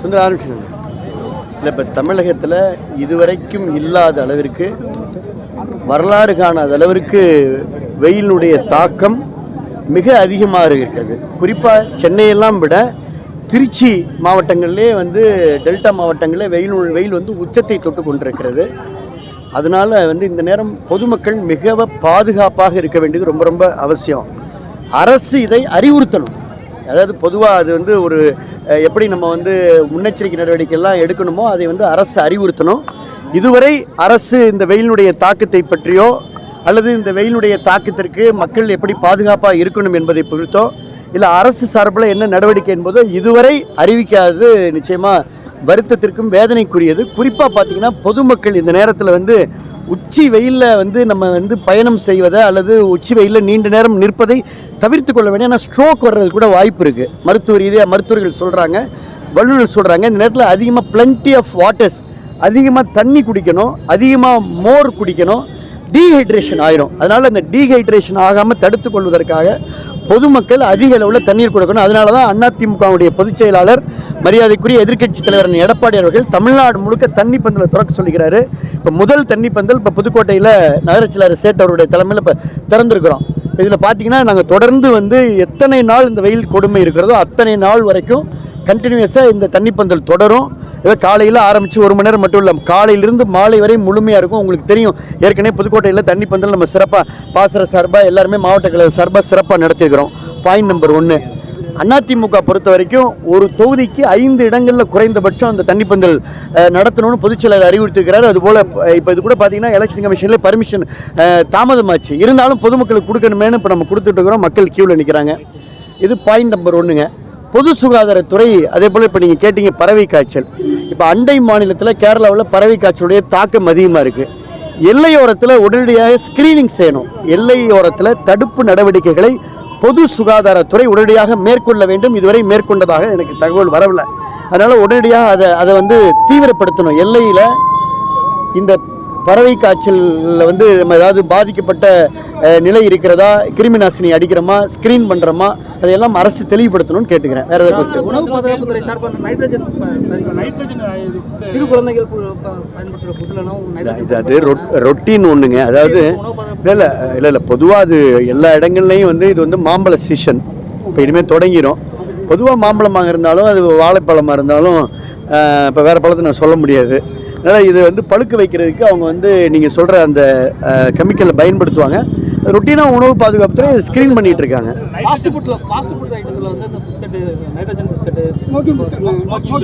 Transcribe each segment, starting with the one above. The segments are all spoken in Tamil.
சுந்தர ஆரம்பிச்சுங்க இல்லை இப்போ தமிழகத்தில் இதுவரைக்கும் இல்லாத அளவிற்கு வரலாறு காணாத அளவிற்கு வெயிலினுடைய தாக்கம் மிக அதிகமாக இருக்கிறது. குறிப்பாக சென்னையெல்லாம் விட திருச்சி மாவட்டங்களிலே வந்து டெல்டா மாவட்டங்களில் வெயில் வெயில் வந்து உச்சத்தை தொட்டு கொண்டிருக்கிறது. அதனால் வந்து இந்த நேரம் பொதுமக்கள் மிக பாதுகாப்பாக இருக்க வேண்டியது ரொம்ப ரொம்ப அவசியம். அரசு இதை அறிவுறுத்தணும். அதாவது பொதுவாக அது வந்து ஒரு எப்படி நம்ம வந்து முன்னெச்சரிக்கை நடவடிக்கைலாம் எடுக்கணுமோ அதை வந்து அரசு அறிவுறுத்தணும். இதுவரை அரசு இந்த வெயிலினுடைய தாக்கத்தை பற்றியோ அல்லது இந்த வெயிலுடைய தாக்கத்திற்கு மக்கள் எப்படி பாதுகாப்பாக இருக்கணும் என்பதை பொறுத்தோ இல்லை அரசு சார்பில் என்ன நடவடிக்கை என்பதோ இதுவரை அறிவிக்காதது நிச்சயமாக வருத்தத்திற்கும் வேதனைக்குரியது. குறிப்பாக பார்த்தீங்கன்னா பொதுமக்கள் இந்த நேரத்தில் வந்து உச்சி வெயிலில் வந்து நம்ம வந்து பயணம் செய்வதை அல்லது உச்சி வெயிலில் நீண்ட நேரம் நிற்பதை தவிர்த்து கொள்ள வேண்டிய ஆனால் ஸ்ட்ரோக் வர்றது கூட வாய்ப்பு இருக்குது மருத்துவ ரீதியாக மருத்துவர்கள் சொல்கிறாங்க வல்லுநர் சொல்கிறாங்க இந்த நேரத்தில் அதிகமாக பிளண்டி ஆஃப் வாட்டர்ஸ் அதிகமாக தண்ணி குடிக்கணும் அதிகமாக மோர் குடிக்கணும் டீஹைட்ரேஷன் ஆயிரும். அதனால் அந்த டீஹைட்ரேஷன் ஆகாமல் தடுத்து கொள்வதற்காக பொதுமக்கள் அதிக அளவில் தண்ணீர் கொடுக்கணும். அதனால தான் அதிமுகவுடைய பொதுச் செயலாளர் மரியாதைக்குரிய எதிர்க்கட்சி தலைவர் எடப்பாடி அவர்கள் தமிழ்நாடு முழுக்க தண்ணி பந்தலை திறக்க சொல்லிக்கிறாரு. இப்போ முதல் தண்ணி பந்தல் இப்போ புதுக்கோட்டையில் நகரச் செயலாளர் சேட் அவருடைய தலைமையில் இப்போ திறந்திருக்கிறோம். இதில் பார்த்தீங்கன்னா நாங்கள் தொடர்ந்து வந்து எத்தனை நாள் இந்த வெயில் கொடுமை இருக்கிறதோ அத்தனை நாள் வரைக்கும் கண்டினியூஸாக இந்த தண்ணி பந்தல் தொடரும். ஏதோ காலையில் ஆரம்பித்து ஒரு மணி நேரம் மட்டும் இல்லை காலையிலிருந்து மாலை வரை முழுமையாக இருக்கும். உங்களுக்கு தெரியும். ஏற்கனவே புதுக்கோட்டையில் தண்ணி பந்தல் நம்ம சிறப்பாக பாசற சார்பாக எல்லாருமே மாவட்ட கழக சார்பாக சிறப்பாக நடத்தியிருக்கிறோம். பாயிண்ட் நம்பர் ஒன்று அதிமுக பொறுத்த வரைக்கும் ஒரு தொகுதிக்கு ஐந்து இடங்களில் குறைந்தபட்சம் அந்த தண்ணிப்பந்தல் பந்தல் நடத்தணும்னு பொதுச்செயலர் அறிவுறுத்திருக்கிறார் அதுபோல் இப்போ இது கூட பார்த்தீங்கன்னா எலெக்ஷன் கமிஷனில் பர்மிஷன் தாமதமாச்சு. இருந்தாலும் பொதுமக்களுக்கு கொடுக்கணுமேனு இப்போ நம்ம கொடுத்துட்டு இருக்கிறோம். மக்கள் கியூவில் நிற்கிறாங்க இது பாயிண்ட் நம்பர் ஒன்றுங்க பொது சுகாதாரத்துறை அதே போல் இப்போ நீங்கள் கேட்டீங்க பறவை காய்ச்சல். இப்போ அண்டை மாநிலத்தில் கேரளாவில் பறவை காய்ச்சலுடைய தாக்கம் அதிகமாக இருக்குது எல்லையோரத்தில் உடனடியாக ஸ்கிரீனிங் செய்யணும். எல்லையோரத்தில் தடுப்பு நடவடிக்கைகளை பொது சுகாதாரத்துறை உடனடியாக மேற்கொள்ள வேண்டும். இதுவரை மேற்கொண்டதாக எனக்கு தகவல் வரவில்லை. அதனால் உடனடியாக அதை அதை வந்து தீவிரப்படுத்தணும். எல்லையில் இந்த பறவை காய்ச்சலில் வந்து நம்ம ஏதாவது பாதிக்கப்பட்ட நிலை இருக்கிறதா? கிருமி நாசினி அடிக்கிறோமா? ஸ்க்ரீன் பண்ணுறோமா அதையெல்லாம் அரசு தெளிவுபடுத்தணும்னு கேட்டுக்கிறேன். வேறு ஏதாவது? உணவு பாதுகாப்புத்துறை சார்பாக நைட்ரஜன் சிறு குழந்தைகள் பயன்படுத்துகிற அது ரொட் ரொட்டீன் ஒன்றுங்க அதாவது இல்லை இல்லை இல்லை இல்லை. பொதுவாக அது எல்லா இடங்கள்லையும் வந்து இது வந்து மாம்பழ சீசன் இப்போ இனிமேல் தொடங்கிரும். பொதுவாக மாம்பழமாக இருந்தாலும் அது வாழைப்பழமாக இருந்தாலும் இப்போ வேறு பழத்தை நான் சொல்ல முடியாது. அதனால் இது வந்து பழுக்க வைக்கிறதுக்கு அவங்க வந்து நீங்கள் சொல்கிற அந்த கெமிக்கலை பயன்படுத்துவாங்க. ரொட்டீனாக உணவு பாதுகாப்புத்துறை ஸ்க்ரீன் பண்ணிகிட்டு இருக்காங்க. ஃபாஸ்ட் ஃபுட்ல ஃபாஸ்ட் ஃபுட் ஐட்டத்தில் வந்து இந்த biscuit nitrogen biscuit smoking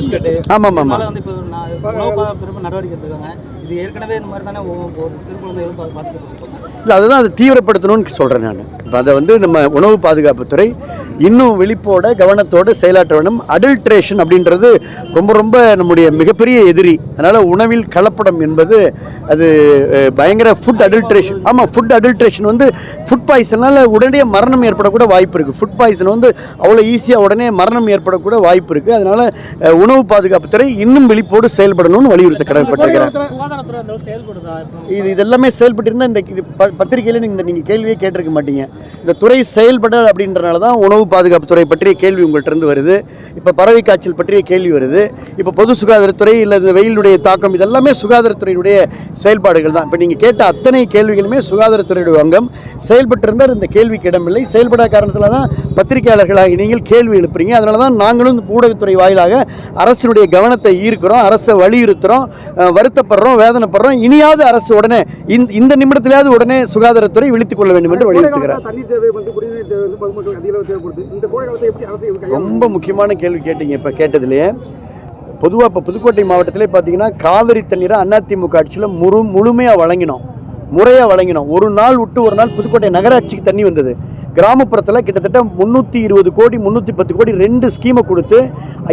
biscuit ஆமாம் ஆமாம் வந்து இப்போ நான் உணவு பாதுகாப்பு நடவடிக்கை எடுத்துருக்காங்க. இது ஏற்கனவே இந்த மாதிரி தானே ஒரு சிறு குழந்தைகளும் பா- பாதிக்கப்பட்டிருப்பாங்க இல்லை அதுதான் அதை தீவிரப்படுத்தணும்னு சொல்கிறேன் நான். அதை வந்து நம்ம உணவு பாதுகாப்புத்துறை இன்னும் விழிப்போட கவனத்தோடு செயலாற்ற வேண்டும். அடல்ட்ரேஷன் அப்படின்றது ரொம்ப ரொம்ப நம்முடைய மிகப்பெரிய எதிரி. அதனால் உணவில் கலப்படம் என்பது அது பயங்கர ஃபுட் அடல்ட்ரேஷன் ஆமாம் ஃபுட் அடல்ட்ரேஷன் வந்து ஃபுட் பாய்சனால் உடனடியாக மரணம் ஏற்படக்கூட வாய்ப்பு இருக்குது ஃபுட் பாய்சன் வந்து அவ்வளோ ஈஸியாக உடனே மரணம் ஏற்படக்கூட வாய்ப்பு இருக்குது அதனால் உணவு பாதுகாப்புத்துறை இன்னும் விழிப்போடு செயல்படணும்னு வலியுறுத்த கடமைப்பட்டிருக்கிறேன் இது இதெல்லாமே செயல்பட்டிருந்தா இந்த பத்திரிகையில் நீங்கள் கேள்வியே கேட்டிருக்க மாட்டீங்க. இந்த துறை செயல்பட அப்படின்றனால தான் உணவு பாதுகாப்புத்துறை பற்றிய கேள்வி உங்கள்கிட்ட இருந்து வருது. இப்போ பறவை காய்ச்சல் பற்றிய கேள்வி வருது. இப்போ பொது சுகாதாரத்துறை இல்லை இந்த வெயிலுடைய தாக்கம் இதெல்லாமே சுகாதாரத்துறையினுடைய செயல்பாடுகள் தான். இப்போ நீங்கள் கேட்ட அத்தனை கேள்விகளுமே சுகாதாரத்துறையுடைய அங்கம். செயல்பட்டிருந்தால் இந்த கேள்விக்கு இடமில்லை. செயல்படாத காரணத்தில் தான் பத்திரிகையாளர்களாகி நீங்கள் கேள்வி எழுப்புறீங்க. அதனால தான் நாங்களும் இந்த ஊடகத்துறை வாயிலாக அரசினுடைய கவனத்தை ஈர்க்கிறோம் அரசை வலியுறுத்துறோம் வருத்தப்படுறோம் வேதனைப்படுறோம். இனியாவது அரசு உடனே இந்த இந்த நிமிடத்திலேயாவது உடனே சுகாதாரத்துறை விழித்துக் கொள்ள வேண்டும் என்று வலியுறுத்துகிறார். தண்ணீர் தேவை வந்து குடிநீர் தேவை வந்து பொதுமக்களுக்கு அதிக அளவு தேவைப்படுது. இந்த கோடை காலத்தை எப்படி அரசு? ரொம்ப முக்கியமான கேள்வி கேட்டீங்க இப்போ கேட்டதுலேயே. பொதுவாக இப்போ புதுக்கோட்டை மாவட்டத்திலே பார்த்தீங்கன்னா காவிரி தண்ணீரை அதிமுக ஆட்சியில் முழு முழுமையாக வழங்கினோம். முறையாக வழங்கினோம். ஒரு நாள் விட்டு ஒரு நாள் புதுக்கோட்டை நகராட்சிக்கு தண்ணி வந்தது. கிராமப்புறத்தில் கிட்டத்தட்ட முந்நூற்றி இருபது கோடி முந்நூற்றி பத்து கோடி ரெண்டு ஸ்கீமை கொடுத்து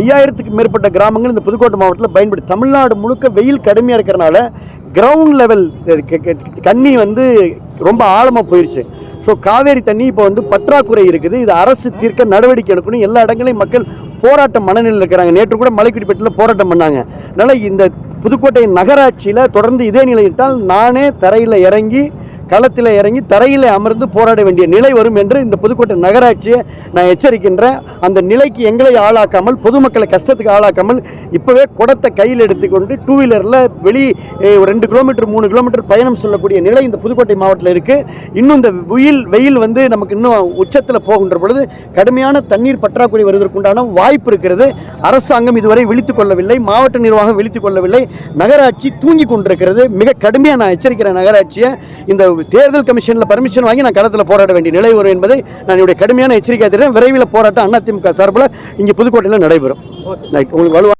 ஐயாயிரத்துக்கு மேற்பட்ட கிராமங்கள் இந்த புதுக்கோட்டை மாவட்டத்தில் பயன்படுத்தி தமிழ்நாடு முழுக்க வெயில் கடுமையாக இருக்கிறனால கிரவுண்ட் லெவல் தண்ணி வந்து ரொம்ப ஆழமாக போயிடுச்சு ஸோ காவேரி தண்ணி இப்போ வந்து பற்றாக்குறை இருக்குது. இது அரசு தீர்க்க நடவடிக்கை எடுக்கணும். எல்லா இடங்களையும் மக்கள் போராட்டம் மனநிலையில் இருக்கிறாங்க. நேற்று கூட மலைக்குடிப்பேட்டில் போராட்டம் பண்ணாங்க. அதனால் இந்த புதுக்கோட்டை நகராட்சியில் தொடர்ந்து இதே நிலையிட்டால் நானே தரையில் இறங்கி களத்தில் இறங்கி தரையில் அமர்ந்து போராட வேண்டிய நிலை வரும் என்று இந்த புதுக்கோட்டை நகராட்சியை நான் எச்சரிக்கின்றேன். அந்த நிலைக்கு எங்களை ஆளாக்காமல் பொதுமக்களை கஷ்டத்துக்கு ஆளாக்காமல் இப்போவே குடத்தை கையில் எடுத்துக்கொண்டு டூ வீலரில் வெளி ஒரு ரெண்டு கிலோமீட்டர் மூணு கிலோமீட்டர் பயணம் சொல்லக்கூடிய நிலை இந்த புதுக்கோட்டை மாவட்டத்தில் இருக்குது இன்னும் இந்த வெயில் வெயில் வந்து நமக்கு இன்னும் உச்சத்தில் போகின்ற பொழுது கடுமையான தண்ணீர் பற்றாக்குறை வருவதற்குண்டான வாய்ப்பு இருக்கிறது. அரசாங்கம் இதுவரை விழித்துக் கொள்ளவில்லை மாவட்ட நிர்வாகம் விழித்துக் கொள்ளவில்லை. நகராட்சி தூங்கி கொண்டிருக்கிறது. மிக கடுமையாக நான் எச்சரிக்கிறேன் நகராட்சியை. இந்த தேர்தல் கமிஷனில் பர்மிஷன் வாங்கி நான் களத்தில் போராட வேண்டிய நிலை வரும் என்பதை நான் என்னுடைய கடுமையான எச்சரிக்கை தருகிறேன் விரைவில் போராட்டம் அதிமுக சார்பில் இங்கே புதுக்கோட்டையில் நடைபெறும். ரைட் உங்களுக்கு வலுவான